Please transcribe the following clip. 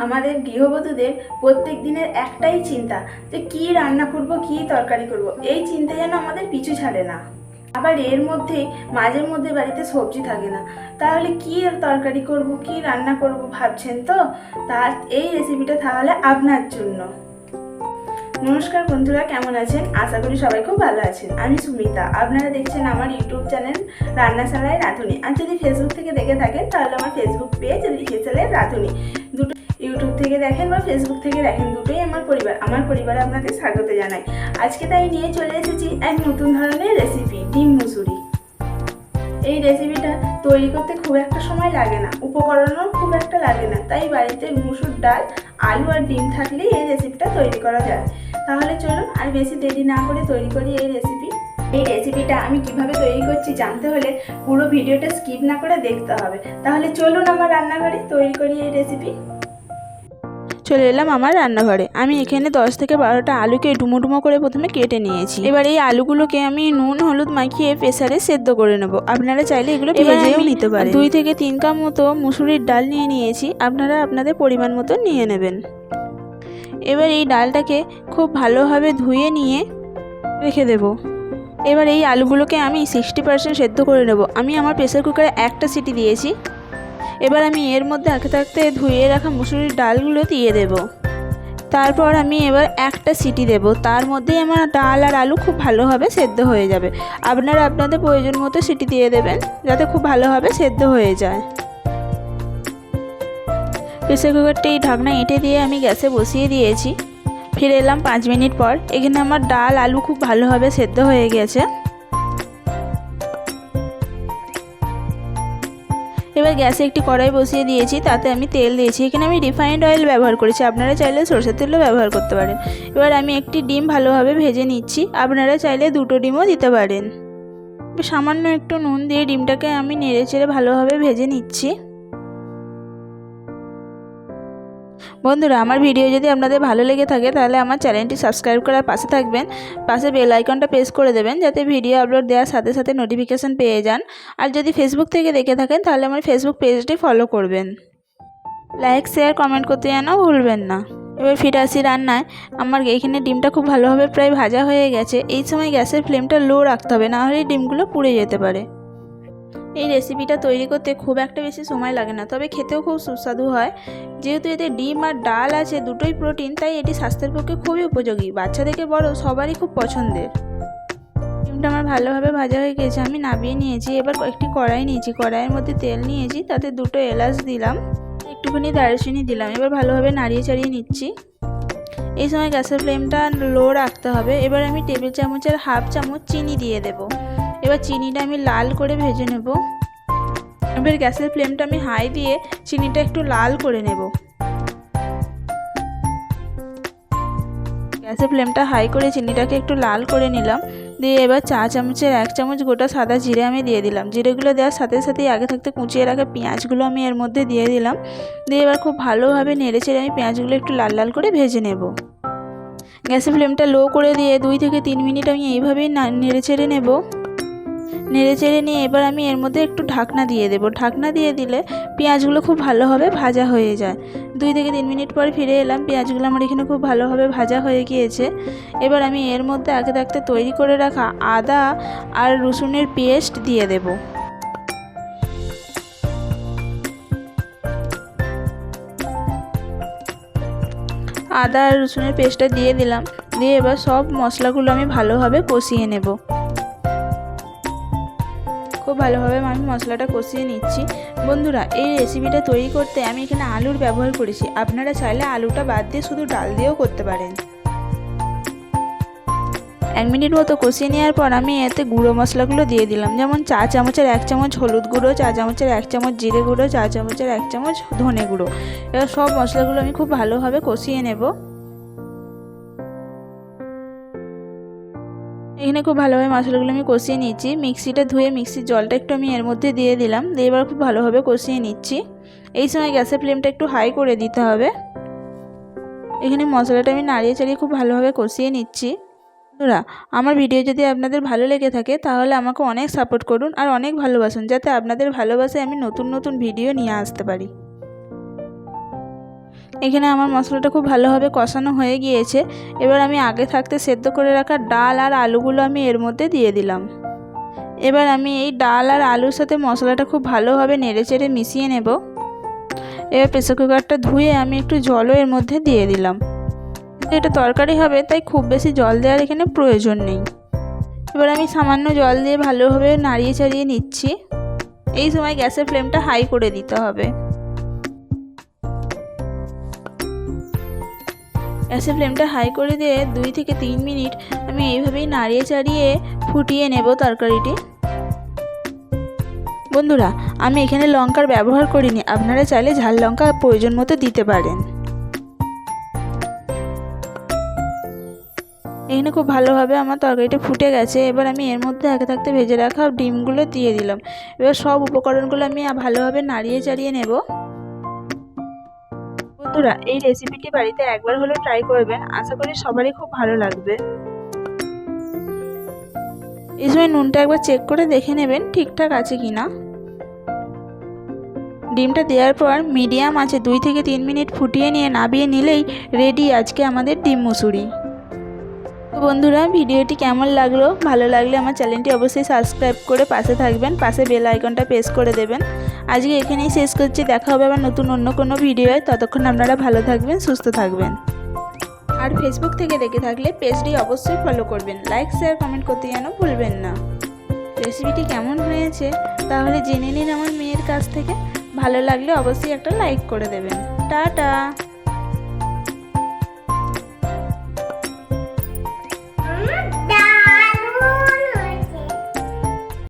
আমাদের গৃহবধূদের প্রত্যেক দিনের একটাই চিন্তা যে কি রান্না করব, কি তরকারি করব। এই চিন্তা যেন আমাদের পিছু ছাড়ে না। আবার এর মধ্যে, মাঝে মধ্যে বাড়িতে সবজি থাকে না। তাহলে কি তরকারি করব, কি রান্না করব ভাবছেন তো? তার এই রেসিপিটা তাহলে আপনার জন্য। নমস্কার বন্ধুরা, কেমন আছেন? আশা করি সবাই খুব ভালো আছেন। আমি সুমিতা। আপনারা দেখছেন আমার ইউটিউব চ্যানেল রান্নাশালায় রাঁধুনি। আর যদি ফেসবুক থেকে দেখে থাকেন, তাহলে আমার ফেসবুক পেজ লিখেছিলেন রাঁধুনি। ইউটিউব থেকে দেখেন বা ফেসবুক থেকে দেখেন, দুটোই আমার পরিবার, আমার পরিবারে আপনাদের স্বাগত জানাই। আজকে তাই নিয়ে চলে এসেছি এক নতুন ধরনের রেসিপি ডিম মুসুরি। এই রেসিপিটা তৈরি করতে খুব একটা সময় লাগে না, উপকরণও খুব একটা লাগে না, তাই বাড়িতে মুসুর ডাল, আলু আর ডিম থাকলেই এই রেসিপিটা তৈরি করা যায়। তাহলে চলুন আর বেশি দেরি না করে তৈরি করি এই রেসিপি এই রেসিপিটা আমি কীভাবে তৈরি করছি জানতে হলে পুরো ভিডিওটা স্কিপ না করে দেখতে হবে। তাহলে চলুন আমার রান্নাঘরে তৈরি করি এই রেসিপি চলে এলাম আমার রান্নাঘরে। আমি এখানে দশ থেকে বারোটা আলুকে ডুমো ডুমো করে প্রথমে কেটে নিয়েছি। এবার এই আলুগুলোকে আমি নুন হলুদ মাখিয়ে প্রেসারে সেদ্ধ করে নেব। আপনারা চাইলে এগুলো ভেজেও নিতে পারেন। দুই থেকে তিন কাপ মতো মুসুরির ডাল নিয়ে নিয়েছি। আপনারা আপনাদের পরিমাণ মতো নিয়ে নেবেন। এবার এই ডালটাকে খুব ভালোভাবে ধুয়ে নিয়ে রেখে দেব। এবার এই আলুগুলোকে আমি সিক্সটি পার্সেন্ট সেদ্ধ করে নেব। আমি আমার প্রেসার কুকারে একটা সিটি দিয়েছি। এবার আমি এর মধ্যে আঁকে থাকতে ধুয়ে রাখা মুসুরির ডালগুলো দিয়ে দেব। তারপর আমি এবার একটা সিটি দেব। তার মধ্যেই আমার ডাল আর আলু খুব ভালোভাবে সেদ্ধ হয়ে যাবে। আপনারা আপনাদের প্রয়োজন মতো সিটি দিয়ে দেবেন, যাতে খুব ভালোভাবে সেদ্ধ হয়ে যায়। প্রেসার কুকারটি ঢাকনা এঁটে দিয়ে আমি গ্যাসে বসিয়ে দিয়েছি। ফিরে এলাম পাঁচ মিনিট পর। এখানে আমার ডাল, আলু খুব ভালোভাবে সেদ্ধ হয়ে গেছে। এবার গ্যাসে একটি কড়াই বসিয়ে দিয়েছি, তাতে আমি তেল দিয়েছি। এখানে আমি রিফাইন্ড অয়েল ব্যবহার করেছি, আপনারা চাইলে সরষের তেলও ব্যবহার করতে পারেন। এবার আমি একটি ডিম ভালোভাবে ভেজে নিচ্ছি, আপনারা চাইলে দুটো ডিমও দিতে পারেন। সামান্য একটু নুন দিয়ে ডিমটাকে আমি নেড়ে চেড়ে ভালোভাবে ভেজে নিচ্ছি। বন্ধুরা, আমার ভিডিও যদি আপনাদের ভালো লেগে থাকে, তাহলে আমার চ্যানেলটি সাবস্ক্রাইব করার পাশে থাকবেন। পাশে বেল আইকনটা প্রেস করে দেবেন, যাতে ভিডিও আপলোড দেওয়ার সাথে সাথে নোটিফিকেশান পেয়ে যান। আর যদি ফেসবুক থেকে দেখে থাকেন, তাহলে আমার ফেসবুক পেজটি ফলো করবেন। লাইক শেয়ার কমেন্ট করতে যেন ভুলবেন না। এবার ফিরে আসি রান্নায়। আমার এখানে ডিমটা খুব ভালোভাবে প্রায় ভাজা হয়ে গেছে। এই সময় গ্যাসের ফ্লেমটা লো রাখতে হবে নাহলে ডিমগুলো পুড়ে যেতে পারে। এই রেসিপিটা তৈরি করতে খুব একটা বেশি সময় লাগে না, তবে খেতেও খুব সুস্বাদু হয়। যেহেতু এতে ডিম আর ডাল আছে, দুটোই প্রোটিন তাই এটি স্বাস্থ্যের পক্ষে খুবই উপযোগী। বাচ্চা থেকে বড়, সবারই খুব পছন্দের। ডিমটা আমার ভালোভাবে ভাজা হয়ে গেছে, আমি নামিয়ে নিয়েছি। এবার একটি কড়াই নিয়েছি, কড়াইয়ের মধ্যে তেল নিয়েছি, তাতে দুটো এলাচ দিলাম, একটুখানি দারুচিনি দিলাম, এবার ভালোভাবে নাড়িয়ে চাড়িয়ে নিচ্ছি। এই সময় গ্যাসের ফ্লেমটা লো রাখতে হবে, এবার আমি টেবিল চামচের হাফ চামচ চিনি দিয়ে দেবো। এবার চিনিটা আমি লাল করে ভেজে নেব। এবার গ্যাসের ফ্লেমটা আমি হাই দিয়ে চিনিটা একটু লাল করে নেব। গ্যাসের ফ্লেমটা হাই করে চিনিটাকে একটু লাল করে নিলাম। দিয়ে এবার চা চামচের এক চামচ গোটা সাদা জিরে আমি দিয়ে দিলাম। জিরেগুলো দেওয়ার সাথে সাথেই আগে থাকতে কুচিয়ে রাখা পেঁয়াজগুলো আমি এর মধ্যে দিয়ে দিলাম। দিয়ে এবার খুব ভালোভাবে নেড়ে চেড়ে আমি পেঁয়াজগুলো একটু লাল লাল করে ভেজে নেব। গ্যাসের ফ্লেমটা লো করে দিয়ে দুই থেকে তিন মিনিট আমি এইভাবেই নেড়ে চেড়ে নেব। নেড়ে চেড়ে নিয়ে এবার আমি এর মধ্যে একটু ঢাকনা দিয়ে দেবো। ঢাকনা দিয়ে দিলে পেঁয়াজগুলো খুব ভালোভাবে ভাজা হয়ে যায়। দুই থেকে তিন মিনিট পর ফিরে এলাম, পেঁয়াজগুলো আমার এখানে খুব ভালোভাবে ভাজা হয়ে গিয়েছে। এবার আমি এর মধ্যে আগে থাকতে তৈরি করে রাখা আদা আর রসুনের পেস্ট দিয়ে দেব। আদা আর রসুনের পেস্টটা দিয়ে দিলাম। দিয়ে এবার সব মশলাগুলো আমি ভালোভাবে কষিয়ে নেব। খুব ভালোভাবে আমি মশলাটা কষিয়ে নিচ্ছি। বন্ধুরা, এই রেসিপিটা তৈরি করতে আমি এখানে আলুর ব্যবহার করেছি। আপনারা চাইলে আলুটা বাদ দিয়ে শুধু ডাল দিয়েও করতে পারেন। এক মিনিট মতো কষিয়ে নেওয়ার পর আমি এতে গুঁড়ো মশলাগুলো দিয়ে দিলাম। যেমন চা চামচের এক চামচ হলুদ গুঁড়ো, চা চামচের এক চামচ জিরে গুঁড়ো, চা চামচের এক চামচ ধনে গুঁড়ো। এবার সব মশলাগুলো আমি খুব ভালোভাবে কষিয়ে নেব। এখানে খুব ভালোভাবে মশলাগুলো আমি কষিয়ে নিচ্ছি মিক্সিটা ধুয়ে মিক্সির জলটা একটু আমি এর মধ্যে দিয়ে দিলাম। দিয়ে এবার খুব ভালোভাবে কষিয়ে নিচ্ছি। এই সময় গ্যাসের ফ্লেমটা একটু হাই করে দিতে হবে। এখানে মশলাটা আমি নাড়িয়ে চাড়িয়ে খুব ভালোভাবে কষিয়ে নিচ্ছি। বন্ধুরা, আমার ভিডিও যদি আপনাদের ভালো লেগে থাকে, তাহলে আমাকে অনেক সাপোর্ট করুন আর অনেক ভালোবাসুন, যাতে আপনাদের ভালোবাসায় আমি নতুন নতুন ভিডিও নিয়ে আসতে পারি। এখানে আমার মশলাটা খুব ভালোভাবে কষানো হয়ে গিয়েছে। এবার আমি আগে থাকতে সেদ্ধ করে রাখা ডাল আর আলুগুলো আমি এর মধ্যে দিয়ে দিলাম। এবার আমি এই ডাল আর আলুর সাথে মশলাটা খুব ভালোভাবে নেড়ে চেড়ে মিশিয়ে নেব। এবার প্রেসার কুকারটা ধুয়ে আমি একটু জলও এর মধ্যে দিয়ে দিলাম। এটা তরকারি হবে, তাই খুব বেশি জল দেওয়ার এখানে প্রয়োজন নেই। এবার আমি সামান্য জল দিয়ে ভালোভাবে নাড়িয়ে চাড়িয়ে নিচ্ছি। এই সময় গ্যাসের ফ্লেমটা হাই করে দিতে হবে। গ্যাসের ফ্লেমটা হাই করে দিয়ে দুই থেকে তিন মিনিট আমি এইভাবেই নাড়িয়ে চাড়িয়ে ফুটিয়ে নেব তরকারিটি। বন্ধুরা, আমি এখানে লঙ্কার ব্যবহার করিনি। আপনারা চাইলে ঝাল লঙ্কা প্রয়োজন মতো দিতে পারেন। এখানে খুব ভালোভাবে আমার তরকারিটা ফুটে গেছে। এবার আমি এর মধ্যে আগে থাকতে ভেজে রাখা ডিমগুলো দিয়ে দিলাম। এবার সব উপকরণগুলো আমি ভালোভাবে নাড়িয়ে চাড়িয়ে নেব। বন্ধুরা, এই রেসিপিটি বাড়িতে একবার হলেও ট্রাই করবেন আশা করি সবারই খুব ভালো লাগবে। এই সময় নুনটা একবার চেক করে দেখে নেবেন ঠিকঠাক আছে কি না ডিমটা দেওয়ার পর মিডিয়াম আছে, দুই থেকে তিন মিনিট ফুটিয়ে নিয়ে নাবিয়ে নিলেই রেডি আজকে আমাদের ডিম মুসুরি। বন্ধুরা, ভিডিওটি কেমন লাগল? ভালো লাগলে আমার চ্যানেলটি অবশ্যই সাবস্ক্রাইব করে পাশে থাকবেন, পাশে বেল আইকনটা প্রেস করে দেবেন। আজকে এখানেই শেষ করছি, দেখা হবে আবার নতুন অন্য কোনো ভিডিওয়। ততক্ষণ আপনারা ভালো থাকবেন, সুস্থ থাকবেন। আর ফেসবুক থেকে দেখে থাকলে পেজটি অবশ্যই ফলো করবেন। লাইক শেয়ার কমেন্ট করতে যেন ভুলবেন না। রেসিপিটি কেমন হয়েছে? তাহলে জেনে নিন আমার মেয়ের কাছ থেকে। ভালো লাগলে অবশ্যই একটা লাইক করে দেবেন। টাটা!